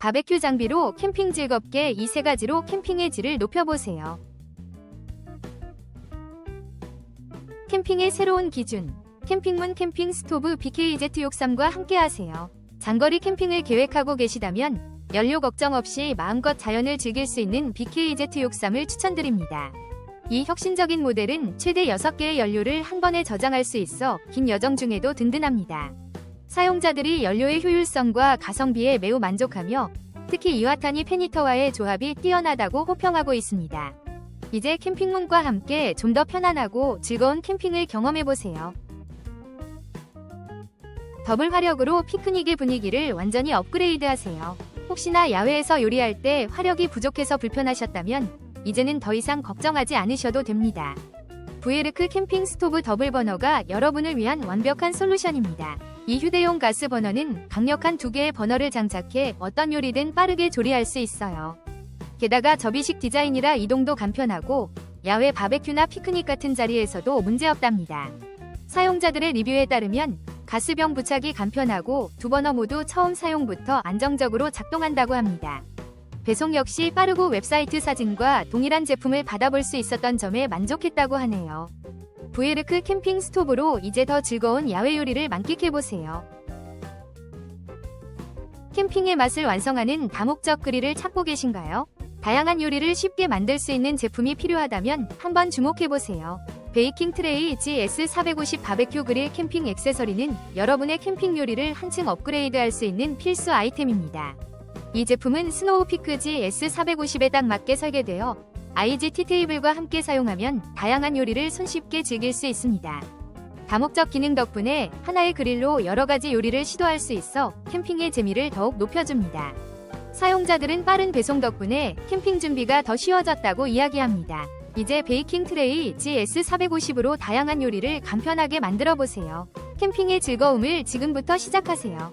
바베큐 장비로 캠핑 즐겁게 이 세 가지로 캠핑의 질을 높여보세요. 캠핑의 새로운 기준. 캠핑문 캠핑 스토브 BKZ63과 함께하세요. 장거리 캠핑을 계획하고 계시다면 연료 걱정 없이 마음껏 자연을 즐길 수 있는 BKZ63을 추천드립니다. 이 혁신적인 모델은 최대 6개의 연료를 한 번에 저장할 수 있어 긴 여정 중에도 든든합니다. 사용자들이 연료의 효율성과 가성비에 매우 만족하며 특히 이와타니 페니터와의 조합이 뛰어나다고 호평하고 있습니다. 이제 캠핑문과 함께 좀 더 편안하고 즐거운 캠핑을 경험해보세요. 더블 화력으로 피크닉의 분위기를 완전히 업그레이드하세요. 혹시나 야외에서 요리할 때 화력이 부족해서 불편하셨다면 이제는 더 이상 걱정하지 않으셔도 됩니다. 부에르크 캠핑 스토브 더블 버너가 여러분을 위한 완벽한 솔루션입니다. 이 휴대용 가스 버너는 강력한 두 개의 버너를 장착해 어떤 요리든 빠르게 조리할 수 있어요. 게다가 접이식 디자인이라 이동도 간편하고 야외 바베큐나 피크닉 같은 자리에서도 문제없답니다. 사용자들의 리뷰에 따르면 가스병 부착이 간편하고 두 버너 모두 처음 사용부터 안정적으로 작동한다고 합니다. 배송 역시 빠르고 웹사이트 사진과 동일한 제품을 받아볼 수 있었던 점에 만족했다고 하네요. 부에르크 캠핑 스토브로 이제 더 즐거운 야외 요리를 만끽해보세요. 캠핑의 맛을 완성하는 다목적 그릴을 찾고 계신가요? 다양한 요리를 쉽게 만들 수 있는 제품이 필요하다면 한번 주목해보세요. 베이킹 트레이 GS450 바베큐 그릴 캠핑 액세서리는 여러분의 캠핑 요리를 한층 업그레이드할 수 있는 필수 아이템입니다. 이 제품은 스노우 피크 GS450에 딱 맞게 설계되어 IGT 테이블과 함께 사용하면 다양한 요리를 손쉽게 즐길 수 있습니다. 다목적 기능 덕분에 하나의 그릴로 여러 가지 요리를 시도할 수 있어 캠핑의 재미를 더욱 높여줍니다. 사용자들은 빠른 배송 덕분에 캠핑 준비가 더 쉬워졌다고 이야기합니다. 이제 베이킹 트레이 GS450으로 다양한 요리를 간편하게 만들어 보세요. 캠핑의 즐거움을 지금부터 시작하세요.